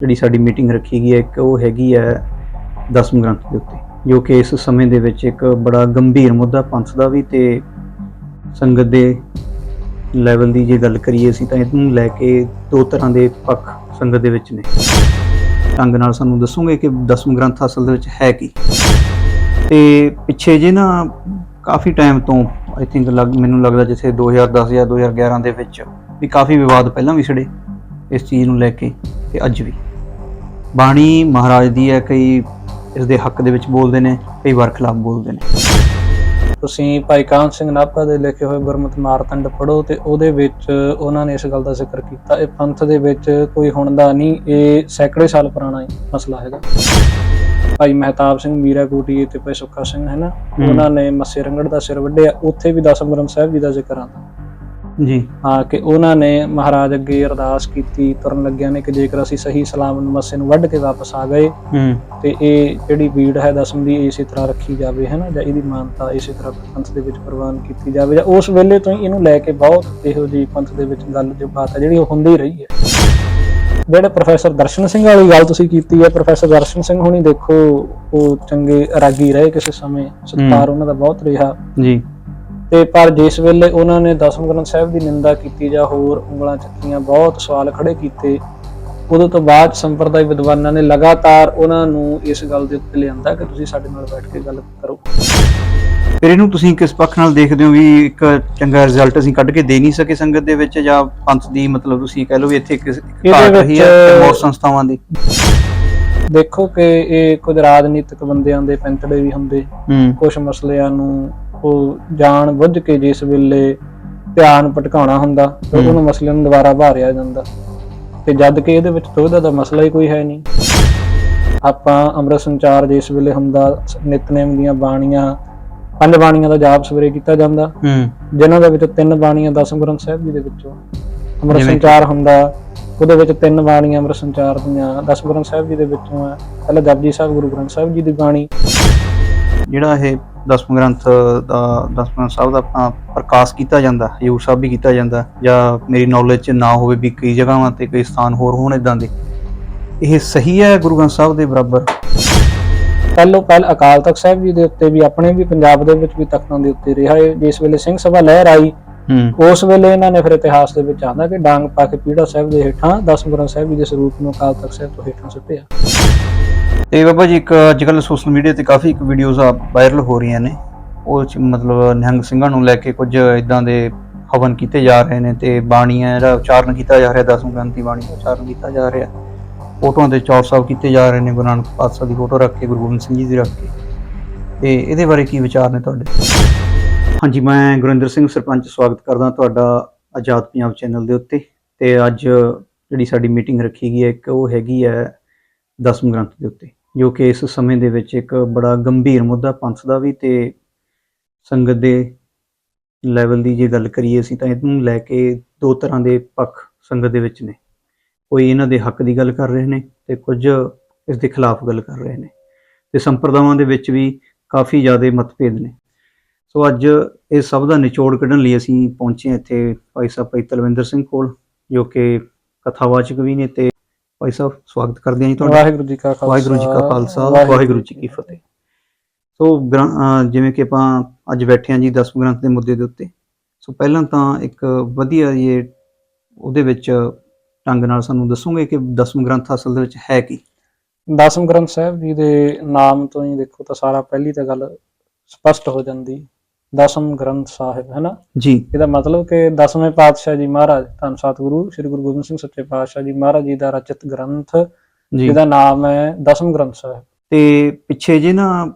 ਜਿਹੜੀ ਸਾਡੀ ਮੀਟਿੰਗ ਰੱਖੀ ਗਈ ਹੈ, ਇੱਕ ਉਹ ਹੈਗੀ ਹੈ ਦਸਮ ਗ੍ਰੰਥ ਦੇ ਉੱਤੇ, ਜੋ ਕਿ ਇਸ ਸਮੇਂ ਦੇ ਵਿੱਚ ਇੱਕ ਬੜਾ ਗੰਭੀਰ ਮੁੱਦਾ ਪੰਥ ਦਾ ਵੀ ਤੇ ਸੰਗਤ ਦੇ ਲੈਵਲ ਦੀ ਜੇ ਗੱਲ ਕਰੀਏ ਅਸੀਂ ਤਾਂ ਇਹਨੂੰ ਲੈ ਕੇ ਦੋ ਤਰ੍ਹਾਂ ਦੇ ਪੱਖ ਸੰਗਤ ਦੇ ਵਿੱਚ ਨੇ। ਢੰਗ ਨਾਲ ਸਾਨੂੰ ਦੱਸੋਗੇ ਕਿ ਦਸਮ ਗ੍ਰੰਥ ਅਸਲ ਦੇ ਵਿੱਚ ਹੈ ਕੀ? ਤੇ ਪਿੱਛੇ ਜੇ ਨਾ ਕਾਫੀ ਟਾਈਮ ਤੋਂ ਆਈ ਥਿੰਕ ਲੱਗ, ਮੈਨੂੰ ਲੱਗਦਾ ਜਿਵੇਂ 2010 ਜਾਂ 2011 ਦੇ ਵਿੱਚ ਵੀ ਕਾਫੀ ਵਿਵਾਦ ਪਹਿਲਾਂ ਵੀ ਛੜੇ ਇਸ ਚੀਜ਼ ਨੂੰ ਲੈ ਕੇ ਤੇ ਅੱਜ ਵੀ। ਬਾਣੀ ਮਹਾਰਾਜ ਦੀ ਹੈ ਕਈ ਇਸ ਦੇ ਹੱਕ ਦੇ ਵਿੱਚ ਬੋਲਦੇ ਨੇ ਕਈ ਵਾਰ ਖਿਲਾਫ ਬੋਲਦੇ ਨੇ। ਤੁਸੀਂ ਭਾਈ ਕਾਹਨ ਸਿੰਘ ਨਾਭਾ ਦੇ ਲਿਖੇ ਹੋਏ ਗੁਰਮਤਿ ਮਾਰਤੰਡ ਪੜੋ ਤੇ ਉਹਦੇ ਵਿੱਚ ਉਹਨਾਂ ਨੇ ਇਸ ਗੱਲ ਦਾ ਜ਼ਿਕਰ ਕੀਤਾ। ਇਹ ਪੰਥ ਦੇ ਵਿੱਚ ਕੋਈ ਹੁਣ ਦਾ ਨਹੀਂ ਇਹ ਸੈਂਕੜੇ ਸਾਲ ਪੁਰਾਣਾ ਮਸਲਾ ਹੈਗਾ। ਭਾਈ ਮਹਿਤਾਬ ਸਿੰਘ ਮੀਰਾ ਕੋਟੀਏ ਤੇ ਭਾਈ ਸੁੱਖਾ ਸਿੰਘ ਹੈ ਨਾ। ਉਹਨਾਂ ਨੇ ਮੱਸੇ ਰੰਗੜ ਦਾ ਸਿਰ ਵੱਢਿਆ। ਉੱਥੇ ਵੀ ਦਸਮ ਗ੍ਰੰਥ ਸਾਹਿਬ ਜੀ ਦਾ ਜ਼ਿਕਰ ਆਉਂਦਾ। ਜੀ। ਹਾਂ ਕਿ ਉਹਨਾਂ ਨੇ ਮਹਾਰਾਜ ਅੱਗੇ ਅਰਦਾਸ ਕੀਤੀ ਤੁਰਨ ਲੱਗਿਆ ਨੇ ਕਿ ਜੇਕਰ ਅਸੀਂ ਸਹੀ ਸਲਾਮਤ ਮੱਸੇ ਨੂੰ ਵੱਢ ਕੇ ਵਾਪਸ ਆ ਗਏ ਹੂੰ। ਤੇ ਇਹ ਜਿਹੜੀ ਬੀੜ ਹੈ ਦਸਮ ਦੀ ਇਸੇ ਤਰ੍ਹਾਂ ਰੱਖੀ ਜਾਵੇ ਹੈ ਨਾ ਜਾਂ ਇਹਦੀ ਮਾਨਤਾ ਇਸੇ ਤਰ੍ਹਾਂ ਪੰਥ ਦੇ ਵਿੱਚ ਪ੍ਰਵਾਨ ਕੀਤੀ ਜਾਵੇ ਜਾਂ ਉਸ ਵੇਲੇ ਤੋਂ ਹੀ ਇਹਨੂੰ ਲੈ ਕੇ ਬਹੁਤ ਇਹੋ ਜਿਹੀ ਪੰਥ ਦੇ ਵਿੱਚ ਗੱਲ ਜੋ ਬਾਤ ਹੈ ਜਿਹੜੀ ਉਹ ਹੁੰਦੀ ਰਹੀ ਹੈ। ਜਿਹੜੇ ਪ੍ਰੋਫੈਸਰ ਦਰਸ਼ਨ ਸਿੰਘ ਵਾਲੀ ਗੱਲ ਤੁਸੀਂ ਕੀਤੀ ਹੈ ਪ੍ਰੋਫੈਸਰ ਦਰਸ਼ਨ ਸਿੰਘ ਹੁਣੀ ਦੇਖੋ ਉਹ ਚੰਗੇ ਰਾਗੀ ਰਹੇ ਕਿਸੇ ਸਮੇਂ ਸਤਿਕਾਰ ਉਹਨਾਂ ਦਾ ਬਹੁਤ ਰਿਹਾ। ਜੀ। ਤੇ ਪਰ ਜਿਸ ਵੇਲੇ ਉਹਨਾਂ ਨੇ ਦਸਮ ਗ੍ਰੰਥ ਸਾਹਿਬ ਦੀ ਨਿੰਦਾ ਕੀਤੀ ਜਾਂ ਹੋਰ ਉਂਗਲਾਂ ਚੱਕੀਆਂ ਬਹੁਤ ਸਵਾਲ ਖੜੇ ਕੀਤੇ। ਉਦੋਂ ਤੋਂ ਬਾਅਦ ਸੰਪਰਦਾਇ ਵਿਦਵਾਨਾਂ ਨੇ ਲਗਾਤਾਰ ਉਹਨਾਂ ਨੂੰ ਇਸ ਗੱਲ ਦੇ ਉੱਤੇ ਲਿਆਂਦਾ ਕਿ ਤੁਸੀਂ ਸਾਡੇ ਨਾਲ ਬੈਠ ਕੇ ਗੱਲ ਕਰੋ। ਫਿਰ ਇਹਨੂੰ ਤੁਸੀਂ ਕਿਸ ਪੱਖ ਨਾਲ ਦੇਖਦੇ ਹੋ ਵੀ ਇੱਕ ਚੰਗਾ ਰਿਜ਼ਲਟ ਅਸੀਂ ਕੱਢ ਕੇ ਦੇ ਨਹੀਂ ਸਕੇ ਸੰਗਤ ਦੇ ਵਿੱਚ ਜਾਂ ਪੰਥ ਦੀ ਮਤਲਬ ਤੁਸੀਂ ਕਹਿ ਲਓ ਵੀ ਇੱਥੇ ਇਹਦੇ ਘਾਟ ਰਹੀ ਹੈ ਹੋਰ ਸੰਸਥਾਵਾਂ ਦੀ? ਦੇਖੋ ਕਿ ਇਹ ਕੁਝ ਰਾਜਨੀਤਿਕ ਬੰਦਿਆਂ ਦੇ ਪੈਂਤੜੇ ਵੀ ਹੁੰਦੇ। ਕੁਝ ਮਸਲਿਆਂ ਨੂੰ ਉਹ ਜਾਣ ਬੁੱਝ ਕੇ ਜਿਸ ਵੇਲੇ ਧਿਆਨ ਭਟਕਾਉਣਾ ਹੁੰਦਾ ਤੇ। ਉਹਨੂੰ ਮਸਲੇ ਨੂੰ ਦੁਬਾਰਾ ਭਾਰਿਆ ਜਾਂਦਾ। ਤੇ ਜਦ ਕਿ ਇਹਦੇ ਵਿੱਚ ਦੁਵਿਧਾ ਦਾ ਮਸਲਾ ਹੀ ਕੋਈ ਹੈ ਨਹੀਂ। ਆਪਾਂ ਅੰਮ੍ਰਿਤ ਸੰਚਾਰ ਜਿਸ ਵੇਲੇ ਹੁੰਦਾ ਨਿਤਨੇਮ ਦੀਆਂ ਬਾਣੀਆਂ ਪੰਜ ਬਾਣੀਆਂ ਦਾ ਜਾਪ ਸਵੇਰੇ ਕੀਤਾ ਜਾਂਦਾ। ਹੂੰ। ਜਿਨ੍ਹਾਂ ਦੇ ਵਿੱਚ ਤਿੰਨ ਬਾਣੀਆਂ ਦਸਮ ਗ੍ਰੰਥ ਸਾਹਿਬ ਜੀ ਦੇ ਵਿੱਚੋਂ ਅੰਮ੍ਰਿਤ ਸੰਚਾਰ ਹੁੰਦਾ ਉਹਦੇ ਵਿੱਚ ਤਿੰਨ ਬਾਣੀਆਂ ਅੰਮ੍ਰਿਤ ਸੰਚਾਰ ਦੀਆਂ ਦਸਮ ਗ੍ਰੰਥ ਸਾਹਿਬ ਜੀ ਦੇ ਵਿੱਚੋਂ ਆ ਪਹਿਲਾਂ ਜਪਜੀ ਸਾਹਿਬ ਗੁਰੂ ਗ੍ਰੰਥ ਸਾਹਿਬ ਜੀ ਦੀ ਬਾਣੀ। ਜਿਹੜਾ ਇਹ ਦਸਮ ਗ੍ਰੰਥ ਦਾ ਦਸਮ ਸਾਹਿਬ ਦਾ ਆਪਣਾ ਪ੍ਰਕਾਸ਼ ਕੀਤਾ ਜਾਂਦਾ ਹਜੂਰ ਸਾਹਿਬ ਵੀ ਕੀਤਾ ਜਾਂਦਾ ਜਾਂ ਮੇਰੀ ਨੌਲੇਜ 'ਚ ਨਾ ਹੋਵੇ ਵੀ ਕਈ ਜਗ੍ਹਾਵਾਂ ਤੇ ਕਈ ਸਥਾਨ ਹੋਰ ਹੋਣ ਇਦਾਂ ਦੇ। ਇਹ ਸਹੀ ਹੈ ਗੁਰੂ ਗ੍ਰੰਥ ਸਾਹਿਬ ਦੇ ਬਰਾਬਰ? ਪਹਿਲੋਂ ਪਹਿਲ ਅਕਾਲ ਤਖਤ ਸਾਹਿਬ ਜੀ ਦੇ ਉੱਤੇ ਵੀ ਆਪਣੇ ਵੀ ਪੰਜਾਬ ਦੇ ਵਿੱਚ ਵੀ ਤਖਤਾਂ ਦੇ ਉੱਤੇ ਰਿਹਾ ਹੈ। ਜਿਸ ਵੇਲੇ ਸਿੰਘ ਸਭਾ ਲਹਿਰ ਆਈ ਉਸ ਵੇਲੇ ਇਹਨਾਂ ਨੇ ਫਿਰ ਇਤਿਹਾਸ ਦੇ ਵਿੱਚ ਆਉਂਦਾ ਕਿ ਡਾਂਗ ਪਾ ਕੇ ਪੀੜਾ ਸਾਹਿਬ ਦੇ ਹੇਠਾਂ ਦਸਮ ਗ੍ਰੰਥ ਸਾਹਿਬ ਜੀ ਦੇ ਸਰੂਪ ਨੂੰ ਅਕਾਲ ਤਖਤ ਸਾਹਿਬ ਤੋਂ ਹੇਠਾਂ ਸੁੱਟਿਆ। ਤੇ ਬਾਬਾ ਜੀ ਇੱਕ ਅੱਜ ਕੱਲ੍ਹ ਸੋਸ਼ਲ ਮੀਡੀਆ ਤੇ ਕਾਫੀ ਇੱਕ ਵੀਡੀਓਜ਼ ਆ ਵਾਇਰਲ ਹੋ ਰਹੀਆਂ ਨੇ। ਉਹ 'ਚ ਮਤਲਬ ਨਿਹੰਗ ਸਿੰਘਾਂ ਨੂੰ ਲੈ ਕੇ ਕੁਝ ਇਦਾਂ ਦੇ ਹਵਨ ਕੀਤੇ ਜਾ ਰਹੇ ਨੇ ਤੇ ਬਾਣੀਆਂ ਜਿਹੜਾ ਉਚਾਰਨ ਕੀਤਾ ਜਾ ਰਿਹਾ ਦਸਮ ਗ੍ਰੰਥੀ ਬਾਣੀ ਦਾ ਉਚਾਰਨ ਕੀਤਾ ਜਾ ਰਿਹਾ। ਫੋਟੋਆਂ ਤੇ ਚੌਰ ਸਾਹਿਬ ਕੀਤੇ ਜਾ ਰਹੇ ਨੇ, ਗੁਰੂ ਨਾਨਕ ਪਾਤਸ਼ਾਹ ਦੀ ਫੋਟੋ ਰੱਖ ਕੇ, ਗੁਰੂ ਗੋਬਿੰਦ ਸਿੰਘ ਜੀ ਦੀ ਰੱਖ ਕੇ। ਤੇ ਇਹਦੇ ਬਾਰੇ ਕੀ ਵਿਚਾਰ ਨੇ ਤੁਹਾਡੇ? ਹਾਂਜੀ, ਮੈਂ ਗੁਰਿੰਦਰ ਸਿੰਘ ਸਰਪੰਚ ਸਵਾਗਤ ਕਰਦਾ ਤੁਹਾਡਾ ਆਜ਼ਾਦ ਪੰਜਾਬ ਚੈਨਲ ਦੇ ਉੱਤੇ। ਤੇ ਅੱਜ ਜਿਹੜੀ ਸਾਡੀ ਮੀਟਿੰਗ ਰੱਖੀ ਗਈ ਹੈ, ਇੱਕ ਉਹ ਹੈਗੀ ਹੈ ਦਸਮ ਗ੍ਰੰਥ ਦੇ ਉੱਤੇ। ਜੋ ਕਿ ਇਸ ਸਮੇਂ ਦੇ ਵਿੱਚ ਇੱਕ ਬੜਾ ਗੰਭੀਰ ਮੁੱਦਾ ਪੰਥ ਦਾ ਵੀ ਤੇ ਸੰਗਤ ਦੇ ਲੈਵਲ ਦੀ ਜੇ ਗੱਲ ਕਰੀਏ ਅਸੀਂ ਤਾਂ ਇਹਨੂੰ ਲੈ ਕੇ ਦੋ ਤਰ੍ਹਾਂ ਦੇ ਪੱਖ ਸੰਗਤ ਦੇ ਵਿੱਚ ਨੇ। ਕੋਈ ਇਹਨਾਂ ਦੇ ਹੱਕ ਦੀ ਗੱਲ ਕਰ ਰਹੇ ਨੇ ਤੇ ਕੁਝ ਇਸ ਦੇ ਖਿਲਾਫ ਗੱਲ ਕਰ ਰਹੇ ਨੇ। ਤੇ ਸੰਪਰਦਾਵਾਂ ਦੇ ਵਿੱਚ ਵੀ ਕਾਫੀ ਜ਼ਿਆਦਾ ਮਤਭੇਦ ਨੇ। ਸੋ ਅੱਜ ਇਹ ਸਭ ਦਾ ਨਿਚੋੜ ਕੱਢਣ ਲਈ ਅਸੀਂ ਪਹੁੰਚੇ ਇੱਥੇ ਭਾਈ ਸਾਹਿਬ ਭਾਈ ਤਲਵਿੰਦਰ ਸਿੰਘ ਕੋਲ, ਜੋ ਕਿ ਕਥਾਵਾਚਕ ਵੀ ਨੇ ਤੇ ਭਾਈ ਸਾਹਿਬ ਸਵਾਗਤ ਕਰਦੇ ਹਾਂ ਜੀ ਤੁਹਾਡਾ। ਵਾਹਿਗੁਰੂ ਜੀ ਕਾ ਖਾਲਸਾ। ਵਾਹਿਗੁਰੂ ਜੀ ਕਾ ਖਾਲਸਾ ਵਾਹਿਗੁਰੂ ਜੀ ਕੀ ਫਤਿਹ। ਸੋ ਜਿਵੇਂ ਕਿ ਆਪਾਂ ਅੱਜ ਬੈਠੇ ਹਾਂ ਜੀ ਦਸਮ ਗ੍ਰੰਥ ਦੇ ਮੁੱਦੇ ਦੇ ਉੱਤੇ। ਸੋ ਪਹਿਲਾਂ ਤਾਂ ਇੱਕ ਵਧੀਆ ਇਹ ਉਹਦੇ ਵਿੱਚ ਢੰਗ ਨਾਲ ਸਾਨੂੰ ਦੱਸੋਗੇ ਕਿ ਦਸਮ ਗ੍ਰੰਥ ਅਸਲ ਦੇ ਵਿੱਚ ਹੈ ਕੀ? ਦਸਮ ਗ੍ਰੰਥ ਸਾਹਿਬ ਜੀ ਦੇ ਨਾਮ ਤੋਂ ਹੀ ਦੇਖੋ ਤਾਂ ਸਾਰਾ ਪਹਿਲੀ ਤਾਂ ਗੱਲ ਸਪਸ਼ਟ ਹੋ ਜਾਂਦੀ। ਦਸਮ ਗ੍ਰੰਥ ਸਾਹਿਬ ਹੈ ਨਾ? ਜੀ। ਇਹਦਾ ਮਤਲਬ ਕਿ ਦਸਵੇਂ ਪਾਤਸ਼ਾਹ ਜੀ ਮਹਾਰਾਜ ਧੰਨ ਸਤਿਗੁਰੂ ਸ੍ਰੀ ਗੁਰੂ ਗੋਬਿੰਦ ਸਿੰਘ ਸੱਚੇ ਪਾਤਸ਼ਾਹ ਜੀ ਮਹਾਰਾਜ ਜੀ ਦਾ ਰਚਿਤ ਗ੍ਰੰਥ ਜੀ। ਜਿਹਦਾ ਨਾਮ ਹੈ ਦਸਮ ਗ੍ਰੰਥ ਸਾਹਿਬ। ਤੇ ਪਿੱਛੇ ਜੇ ਨਾ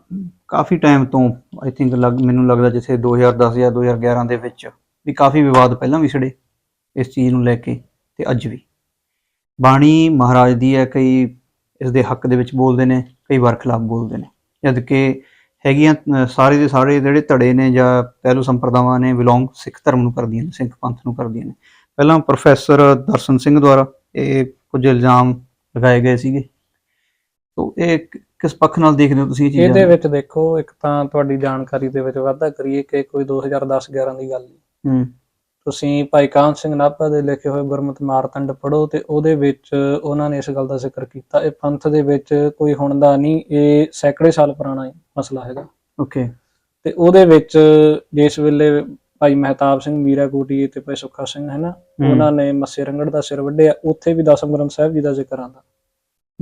ਕਾਫੀ ਟਾਈਮ ਤੋਂ ਆਈ ਥਿੰਕ ਲੱਗ ਮੈਨੂੰ ਲੱਗਦਾ ਜਿਵੇਂ 2010 ਜਾਂ 2011 ਦੇ ਵਿੱਚ ਵੀ ਕਾਫੀ ਵਿਵਾਦ ਪਹਿਲਾਂ ਵੀ ਛੜੇ ਇਸ ਚੀਜ਼ ਨੂੰ ਲੈ ਕੇ ਤੇ ਅੱਜ ਵੀ। ਬਾਣੀ ਮਹਾਰਾਜ ਦੀ ਹੈ ਕਈ ਇਸ ਦੇ ਹੱਕ ਦੇ ਵਿੱਚ ਬੋਲਦੇ ਨੇ ਕਈ ਵਾਰ ਖਿਲਾਫ ਬੋਲਦੇ ਨੇ। ਜਦ ਕਿ ਹੈਗੀਆਂ ਸਾਰੇ ਦੇ ਸਾਰੇ ਜਿਹੜੇ ਧੜੇ ਨੇ ਜਾਂ ਪਹਿਲੂ ਸੰਪਰਦਾਵਾਂ ਨੇ ਬਿਲੋਂਗ ਸਿੱਖ ਧਰਮ ਨੂੰ ਕਰਦੀਆਂ ਨੇ ਸਿੱਖ ਪੰਥ ਨੂੰ ਕਰਦੀਆਂ ਨੇ। ਪਹਿਲਾਂ ਪ੍ਰੋਫੈਸਰ ਦਰਸ਼ਨ ਸਿੰਘ ਦੁਆਰਾ ਇਹ ਕੁਝ ਇਲਜ਼ਾਮ ਲਗਾਏ ਗਏ ਸੀਗੇ। ਤੋ ਇਹ ਕਿਸ ਪੱਖ ਨਾਲ ਦੇਖਦੇ ਹੋ ਤੁਸੀਂ ਇਹ ਚੀਜ਼ਾਂ ਇਹਦੇ? ਵਿੱਚ ਦੇਖੋ ਇੱਕ ਤਾਂ ਤੁਹਾਡੀ ਜਾਣਕਾਰੀ ਦੇ ਵਿੱਚ ਵਾਧਾ ਕਰੀਏ ਕਿ ਕੋਈ 2010 11 ਦੀ ਗੱਲ ਨਹੀਂ। ਹੂੰ। ਤੁਸੀਂ ਭਾਈ ਕਾਹਨ ਸਿੰਘ ਨਾਭਾ ਦੇ ਲਿਖੇ ਹੋਏ ਗੁਰਮਤਿ ਮਾਰਤੰਡ ਪੜੋ ਤੇ ਉਹਦੇ ਵਿੱਚ ਉਹਨਾਂ ਨੇ ਇਸ ਗੱਲ ਦਾ ਜ਼ਿਕਰ ਕੀਤਾ। ਇਹ ਪੰਥ ਦੇ ਵਿੱਚ ਕੋਈ ਹੁਣ ਦਾ ਨਹੀਂ ਇਹ ਸੈਂਕੜੇ ਸਾਲ ਪੁਰਾਣਾ ਮਸਲਾ ਹੈਗਾ। ਓਕੇ। ਤੇ ਉਹਦੇ ਵਿੱਚ ਜਿਸ ਵੇਲੇ ਭਾਈ ਮਹਿਤਾਬ ਸਿੰਘ ਮੀਰਾ ਕੋਟੀ ਤੇ ਭਾਈ ਸੁੱਖਾ ਸਿੰਘ ਹੈ ਨਾ। ਉਹਨਾਂ ਨੇ ਮੱਸੇ ਰੰਗੜ ਦਾ ਸਿਰ ਵੱਢਿਆ। ਉੱਥੇ ਵੀ ਦਸਮ ਗ੍ਰੰਥ ਸਾਹਿਬ ਜੀ ਦਾ ਜ਼ਿਕਰ ਆਉਂਦਾ।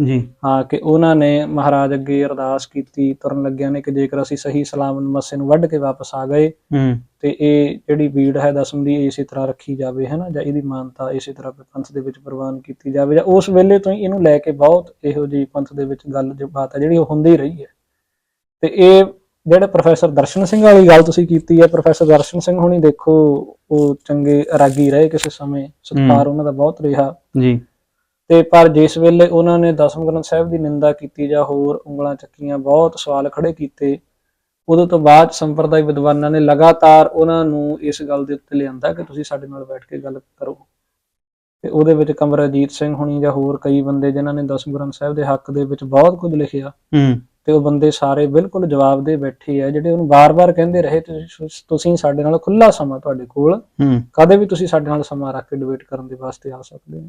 ਜੀ। ਹਾਂ ਕਿ ਉਹਨਾਂ ਨੇ ਮਹਾਰਾਜ ਅੱਗੇ ਅਰਦਾਸ ਕੀਤੀ ਤੁਰਨ ਲੱਗਿਆਂ ਨੇ ਕਿ ਜੇਕਰ ਅਸੀਂ ਸਹੀ ਸਲਾਮਤ ਮੱਸੇ ਨੂੰ ਵੱਢ ਕੇ ਵਾਪਸ ਆ ਗਏ ਹੂੰ। ਤੇ ਇਹ ਜਿਹੜੀ ਬੀੜ ਹੈ ਦਸਮ ਦੀ ਇਸੇ ਤਰ੍ਹਾਂ ਰੱਖੀ ਜਾਵੇ ਹੈ ਨਾ ਜਾਂ ਇਹਦੀ ਮਾਨਤਾ ਇਸੇ ਤਰ੍ਹਾਂ ਪੰਥ ਦੇ ਵਿੱਚ ਪ੍ਰਵਾਨ ਕੀਤੀ ਜਾਵੇ ਜਾਂ ਉਸ ਵੇਲੇ ਤੋਂ ਹੀ ਇਹਨੂੰ ਲੈ ਕੇ ਬਹੁਤ ਇਹੋ ਜਿਹੀ ਪੰਥ ਦੇ ਵਿੱਚ ਗੱਲ ਜੋ ਬਾਤ ਹੈ ਜਿਹੜੀ ਉਹ ਹੁੰਦੀ ਰਹੀ ਹੈ। ਤੇ ਇਹ ਜਿਹੜੇ ਪ੍ਰੋਫੈਸਰ ਦਰਸ਼ਨ ਸਿੰਘ ਵਾਲੀ ਗੱਲ ਤੁਸੀਂ ਕੀਤੀ ਹੈ ਪ੍ਰੋਫੈਸਰ ਦਰਸ਼ਨ ਸਿੰਘ ਹੁਣੀ ਦੇਖੋ ਉਹ ਚੰਗੇ ਰਾਗੀ ਰਹੇ ਕਿਸੇ ਸਮੇਂ ਸਤਿਕਾਰ ਉਹਨਾਂ ਦਾ ਬਹੁਤ ਰਿਹਾ। ਜੀ। ਤੇ ਪਰ ਜਿਸ ਵੇਲੇ ਉਹਨਾਂ ਨੇ ਦਸਮ ਗ੍ਰੰਥ ਸਾਹਿਬ ਦੀ ਨਿੰਦਾ ਕੀਤੀ ਜਾਂ ਹੋਰ ਉਂਗਲਾਂ ਚੱਕੀਆਂ ਬਹੁਤ ਸਵਾਲ ਖੜੇ ਕੀਤੇ। ਉਦੋਂ ਤੋਂ ਬਾਅਦ ਸੰਪਰਦਾਇ ਵਿਦਵਾਨਾਂ ਨੇ ਲਗਾਤਾਰ ਉਹਨਾਂ ਨੂੰ ਇਸ ਗੱਲ ਦੇ ਉੱਤੇ ਲਿਆਂਦਾ ਕਿ ਤੁਸੀਂ ਸਾਡੇ ਨਾਲ ਬੈਠ ਕੇ ਗੱਲ ਕਰੋ। ਤੇ ਉਹਦੇ ਵਿੱਚ ਕਮਰਜੀਤ ਸਿੰਘ ਹੁਣੀ ਜਾਂ ਹੋਰ ਕਈ ਬੰਦੇ ਜਿਨ੍ਹਾਂ ਨੇ ਦਸਮ ਗ੍ਰੰਥ ਸਾਹਿਬ ਦੇ ਹੱਕ ਦੇ ਵਿੱਚ ਬਹੁਤ ਕੁਝ ਲਿਖਿਆ ਹੂੰ। ਤੇ ਉਹ ਬੰਦੇ ਸਾਰੇ ਬਿਲਕੁਲ ਜਵਾਬ ਦੇ ਬੈਠੇ ਆ ਜਿਹੜੇ ਉਹਨੂੰ ਬਾਰ-ਬਾਰ ਕਹਿੰਦੇ ਰਹੇ ਤੁਸੀਂ ਤੁਸੀਂ ਸਾਡੇ ਨਾਲ ਖੁੱਲਾ ਸਮਾਂ ਤੁਹਾਡੇ ਕੋਲ। ਹੂੰ। ਕਦੇ ਵੀ ਤੁਸੀਂ ਸਾਡੇ ਨਾਲ ਸਮਾਂ ਰੱਖ ਕੇ ਡਿਬੇਟ ਕਰਨ ਦੇ ਵਾਸਤੇ ਆ ਸਕਦੇ ਹੋ।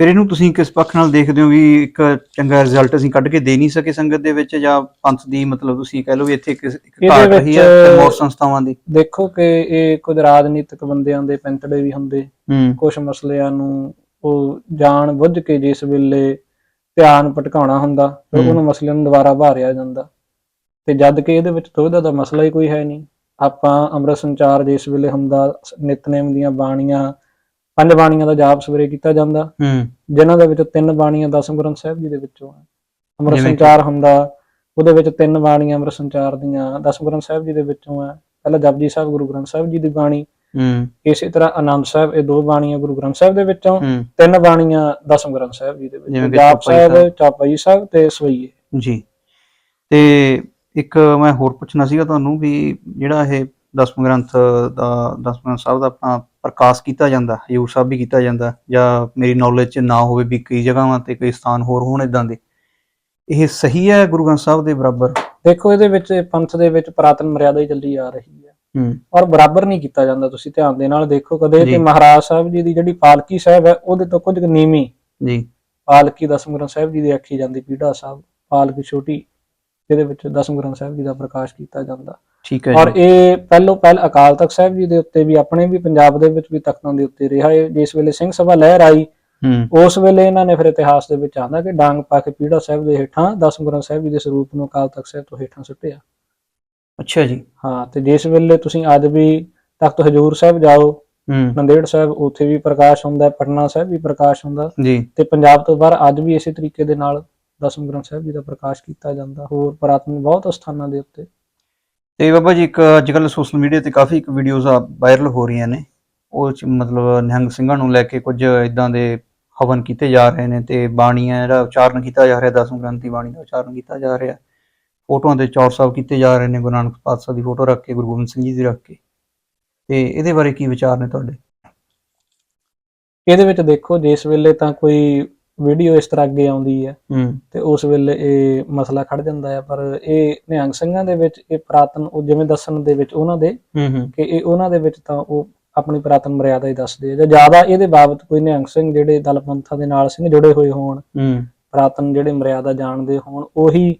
ਫਿਰ ਇਹਨੂੰ ਤੁਸੀਂ ਕਿਸ ਪੱਖ ਨਾਲ ਦੇਖਦੇ ਹੋ ਵੀ ਇੱਕ ਚੰਗਾ ਰਿਜ਼ਲਟ ਅਸੀਂ ਕੱਢ ਕੇ ਦੇ ਨਹੀਂ ਸਕੇ ਸੰਗਤ ਦੇ ਵਿੱਚ ਜਾਂ ਪੰਥ ਦੀ ਮਤਲਬ ਤੁਸੀਂ ਕਹਿ ਲਓ ਵੀ ਇੱਥੇ ਇੱਕ ਘਾਟ ਰਹੀ ਹੈ ਹੋਰ ਸੰਸਥਾਵਾਂ ਦੀ? ਦੇਖੋ ਕਿ ਇਹ ਕੁਝ ਰਾਜਨੀਤਿਕ ਬੰਦਿਆਂ ਦੇ ਪੈਂਤੜੇ ਵੀ ਹੁੰਦੇ ਕੁਝ ਮਸਲਿਆਂ ਨੂੰ ਉਹ ਜਾਣ ਬੁੱਝ ਕੇ ਜਿਸ ਵੇਲੇ ਧਿਆਨ ਭਟਕਾਉਣਾ ਹੁੰਦਾ ਫਿਰ। ਉਹਨੂੰ ਮਸਲੇ ਨੂੰ ਦੁਬਾਰਾ ਭਾਰਿਆ ਜਾਂਦਾ। ਤੇ ਜਦ ਕਿ ਇਹਦੇ ਵਿੱਚ ਤੋਹਦਾ ਦਾ ਮਸਲਾ ਹੀ ਕੋਈ ਹੈ ਨਹੀਂ। ਆਪਾਂ ਅੰਮ੍ਰਿਤ ਸੰਚਾਰ ਜਿਸ ਵੇਲੇ ਹੁੰਦਾ ਨਿਤਨੇਮ ਦੀਆਂ ਬਾਣੀਆਂ ਪੰਜ ਬਾਣੀਆਂ ਦਾ ਜਾਪ ਸਵੇਰੇ ਕੀਤਾ ਜਾਂਦਾ। ਹੂੰ। ਜਿਨ੍ਹਾਂ ਦੇ ਵਿੱਚ ਤਿੰਨ ਬਾਣੀਆਂ ਦਸਮ ਗ੍ਰੰਥ ਸਾਹਿਬ ਜੀ ਦੇ ਵਿੱਚੋਂ ਆ ਅੰਮ੍ਰਿਤ ਜਿਵੇਂ ਕਿ? ਸੰਚਾਰ ਹੁੰਦਾ ਉਹਦੇ ਵਿੱਚ ਤਿੰਨ ਬਾਣੀਆਂ ਅੰਮ੍ਰਿਤ ਸੰਚਾਰ ਦੀਆਂ ਦਸਮ ਗ੍ਰੰਥ ਸਾਹਿਬ ਜੀ ਦੇ ਵਿੱਚੋਂ ਆ ਪਹਿਲਾਂ ਜਪਜੀ ਸਾਹਿਬ ਗੁਰੂ ਗ੍ਰੰਥ ਸਾਹਿਬ ਜੀ ਦੀ ਬਾਣੀ। ਹੂੰ। ਇਸੇ ਤਰ੍ਹਾਂ ਆਨੰਦ ਸਾਹਿਬ ਇਹ ਦੋ ਬਾਣੀਆਂ ਗੁਰੂ ਗ੍ਰੰਥ ਸਾਹਿਬ ਦੇ ਵਿੱਚੋਂ ਹੂੰ। ਤਿੰਨ ਬਾਣੀਆਂ ਦਸਮ ਗ੍ਰੰਥ ਸਾਹਿਬ ਜੀ ਦੇ ਜਿਵੇਂ ਵਿੱਚ ਕਿ ਜਾਪ ਚੌਪਈ ਸਾਹਿਬ ਸਾਹਿਬ। ਚੌਪਈ ਸਾਹਿਬ ਤੇ ਸਵਈਏ। ਜੀ। ਤੇ ਇੱਕ ਮੈਂ ਹੋਰ ਪੁੱਛਣਾ ਸੀਗਾ ਤੁਹਾਨੂੰ ਵੀ ਜਿਹੜਾ ਇਹ ਦਸਮ ਗ੍ਰੰਥ ਦਾ ਦਸਮ ਗ੍ਰੰਥ ਸਾਹਿਬ ਦਾ ਆਪਣਾ ਪ੍ਰਕਾਸ਼ ਕੀਤਾ ਜਾਂਦਾ ਹਜੂਰ ਸਾਹਿਬ ਵੀ ਕੀਤਾ ਜਾਂਦਾ ਜਾਂ ਮੇਰੀ ਨੌਲੇਜ 'ਚ ਨਾ ਹੋਵੇ ਵੀ ਕਈ ਜਗ੍ਹਾਵਾਂ ਤੇ ਕਈ ਸਥਾਨ ਹੋਰ ਹੋਣ ਇਦਾਂ ਦੇ। ਇਹ ਸਹੀ ਹੈ ਗੁਰੂ ਗ੍ਰੰਥ ਸਾਹਿਬ ਦੇ ਬਰਾਬਰ? ਦੇਖੋ ਇਹਦੇ ਵਿੱਚ ਪੰਥ ਦੇ ਵਿੱਚ ਪ੍ਰਾਤਨ ਮਰਿਆਦਾ ਹੀ ਚੱਲੀ ਆ ਰਹੀ ਹੈ। ਹੂੰ। ਔਰ ਬਰਾਬਰ ਨਹੀਂ ਕੀਤਾ ਜਾਂਦਾ ਤੁਸੀਂ ਧਿਆਨ ਦੇ ਨਾਲ ਦੇਖੋ ਕਦੇ। ਤੇ ਮਹਾਰਾਜ ਸਾਹਿਬ ਜੀ ਦੀ ਜਿਹੜੀ ਪਾਲਕੀ ਸਾਹਿਬ ਹੈ ਉਹਦੇ ਤੋਂ ਕੁਝ ਨੀਵੀਂ। ਜੀ। ਪਾਲਕੀ ਦਸਮ ਗ੍ਰੰਥ ਸਾਹਿਬ ਜੀ ਦੀ ਆਖੀ ਜਾਂਦੀ ਪੀੜਾ ਸਾਹਿਬ ਪਾਲਕੀ ਛੋਟੀ ਜਿਹਦੇ ਵਿੱਚ ਦਸਮ ਗ੍ਰੰਥ ਸਾਹਿਬ ਜੀ ਦਾ ਪ੍ਰਕਾਸ਼ ਕੀਤਾ ਜਾਂਦਾ। ਠੀਕ ਹੈ ਔਰ ਇਹ ਪਹਿਲੋਂ ਪਹਿਲ ਅਕਾਲ ਤਖਤ ਸਾਹਿਬ ਜੀ ਦੇ ਉੱਤੇ ਵੀ ਆਪਣੇ ਵੀ ਪੰਜਾਬ ਦੇ ਵਿੱਚ ਵੀ ਤਖਤਾਂ ਦੇ ਉੱਤੇ ਰਿਹਾ। ਹੈ ਜਿਸ ਵੇਲੇ ਸਿੰਘ ਸਭਾ ਲਹਿਰ ਆਈ ਹੂੰ। ਉਸ ਵੇਲੇ ਇਹਨਾਂ ਨੇ ਫਿਰ ਇਤਿਹਾਸ ਦੇ ਵਿੱਚ ਆਂਦਾ ਕਿ ਡਾਂਗ ਪਾ ਕੇ ਪੀੜਾ ਸਾਹਿਬ ਦੇ ਹੇਠਾਂ ਦਸਮ ਗ੍ਰੰਥ ਸਾਹਿਬ ਜੀ ਦੇ ਸਰੂਪ ਨੂੰ ਅਕਾਲ ਤਖਤ ਸਾਹਿਬ ਤੋਂ ਹੇਠਾਂ ਸੁੱਟਿਆ। ਅੱਛਾ ਜੀ। ਹਾਂ ਤੇ ਜਿਸ ਵੇਲੇ ਤੁਸੀਂ ਅੱਜ ਵੀ ਤਖਤ ਹਜੂਰ ਸਾਹਿਬ ਜਾਓ ਹੂੰ। ਨੰਦੇੜ ਸਾਹਿਬ ਉੱਥੇ ਵੀ ਪ੍ਰਕਾਸ਼ ਹੁੰਦਾ ਪਟਨਾ ਸਾਹਿਬ ਵੀ ਪ੍ਰਕਾਸ਼ ਹੁੰਦਾ ਤੇ ਪੰਜਾਬ ਤੋਂ ਬਾਹਰ ਅੱਜ ਵੀ ਇਸੇ ਤਰੀਕੇ ਦੇ ਨਾਲ ਦਸਮ ਗ੍ਰੰਥ ਸਾਹਿਬ ਜੀ ਦਾ ਪ੍ਰਕਾਸ਼ ਕੀਤਾ ਜਾਂਦਾ। ਹੋਰ ਪ੍ਰਾਤਨ ਬਹੁਤ ਸਥਾਨਾਂ ਦੇ ਉੱਤੇ। ਤੇ ਬਾਬਾ ਜੀ, ਇੱਕ ਅੱਜ ਕੱਲ ਸੋਸ਼ਲ ਮੀਡੀਆ ਤੇ ਕਾਫੀ ਇੱਕ ਵੀਡੀਓਜ਼ ਆ ਵਾਇਰਲ ਹੋ ਰਹੀਆਂ ਨੇ। ਉਹ ਚ ਮਤਲਬ ਨਿਹੰਗ ਸਿੰਘਾਂ ਨੂੰ ਲੈ ਕੇ ਕੁਝ ਇਦਾਂ ਦੇ ਹਵਨ ਕੀਤੇ ਜਾ ਰਹੇ ਨੇ ਤੇ ਬਾਣੀਆਂ ਜਿਹੜਾ ਉਚਾਰਨ ਕੀਤਾ ਜਾ ਰਿਹਾ, ਦਸਮ ਗ੍ਰੰਥੀ ਬਾਣੀ ਦਾ ਉਚਾਰਨ ਕੀਤਾ ਜਾ ਰਿਹਾ। ਫੋਟੋਆਂ ਤੇ ਚੌਰ ਸਾਹਿਬ ਕੀਤੇ ਜਾ ਰਹੇ ਨੇ, ਗੁਰੂ ਨਾਨਕ ਪਾਤਸ਼ਾਹ ਦੀ ਫੋਟੋ ਰੱਖ ਕੇ, ਗੁਰੂ ਗੋਬਿੰਦ ਸਿੰਘ ਜੀ ਦੀ ਰੱਖ ਕੇ। ਤੇ ਇਹਦੇ ਬਾਰੇ ਕੀ ਵਿਚਾਰ ਨੇ ਤੁਹਾਡੇ? ਇਹਦੇ ਵਿੱਚ ਦੇਖੋ, ਜਿਸ ਵੇਲੇ ਤਾਂ ਕੋਈ ਵੀਡੀਓ ਇਸ ਤਰ੍ਹਾਂ ਅੱਗੇ ਆਉਂਦੀ ਹੈ। ਹੂੰ। ਤੇ ਉਸ ਵੇਲੇ ਇਹ ਮਸਲਾ ਖੜ ਜਾਂਦਾ ਹੈ ਪਰ ਇਹ ਨਿਹੰਗ ਸਿੰਘਾਂ ਦੇ ਵਿੱਚ ਇਹ ਪ੍ਰਾਤਨ ਉਹ ਜਿਵੇਂ ਦੱਸਣ ਦੇ ਵਿੱਚ ਉਹਨਾਂ ਦੇ ਹੂੰ ਹੂੰ। ਕਿ ਇਹ ਉਹਨਾਂ ਦੇ ਵਿੱਚ ਤਾਂ ਉਹ ਆਪਣੀ ਪ੍ਰਾਤਨ ਮਰਿਆਦਾ ਹੀ ਦੱਸਦੇ ਆ। ਜਾਂ ਜ਼ਿਆਦਾ ਇਹਦੇ ਬਾਬਤ ਕੋਈ ਨਿਹੰਗ ਸਿੰਘ ਜਿਹੜੇ ਦਲ ਪੰਥਾਂ ਦੇ ਨਾਲ ਸਿੰਘ ਜੁੜੇ ਹੋਏ ਹੋਣ ਹੂੰ। ਪ੍ਰਾਤਨ ਜਿਹੜੇ ਮਰਿਆਦਾ ਜਾਣਦੇ ਹੋਣ ਉਹੀ